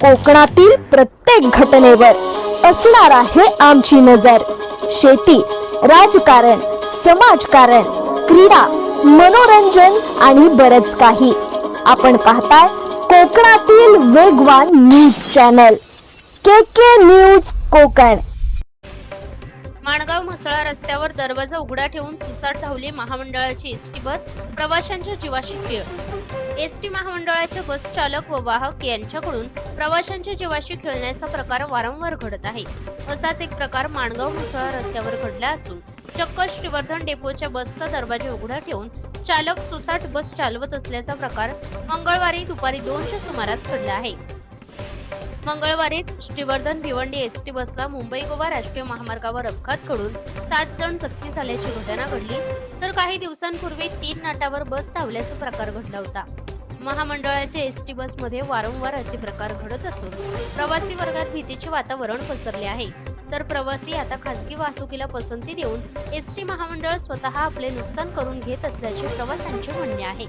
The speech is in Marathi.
कोकणातील प्रत्येक घटनेवर असणार आहे आमची नजर. शेती राजकारण समाजकारण क्रीडा मनोरंजन आणि बरच काही. आपण पाहताय कोकणातील वेगवान news channel K K news Konkan. Mangaon Mhasala रस्त्यावर दरवाजा उघडा ठेवून सुसाट धावली महामंडळाची एसटी बस प्रवाशांच्या जीवाशी खेळ. एसटी महामंडळाचे बस चालक व वाहक यांच्याकडून प्रवाशांच्या जीवाशी खेळण्याचा प्रकार वारंवार घडत आहे. असाच एक प्रकार माणगाव म्हसळा रस्त्यावर घडला असून चक्क श्रीवर्धन डेपोच्या बसचा दरवाजा उघडा ठेवून चालक सुसाट बस चालवत असल्याचा प्रकार मंगळवारी दुपारी दोनच्या सुमारास घडला आहे. मंगळवारीच श्रीवर्धन भिवंडी एसटी बसला मुंबई गोवा राष्ट्रीय महामार्गावर अपघात घडून सात जण जखमी झाल्याची घटना घडली. तर काही दिवसांपूर्वी तीन नाटावर बस धावल्याचा प्रकार घडला होता. महामंडळाच्या एस टी बसमध्ये वारंवार असे प्रकार घडत असून प्रवासी वर्गात भीतीचे वातावरण पसरले आहे. तर प्रवासी आता खासगी वाहतुकीला पसंती देऊन एस टी महामंडळ स्वतः आपले नुकसान करून घेत असल्याचे प्रवाशांचे म्हणणे आहे.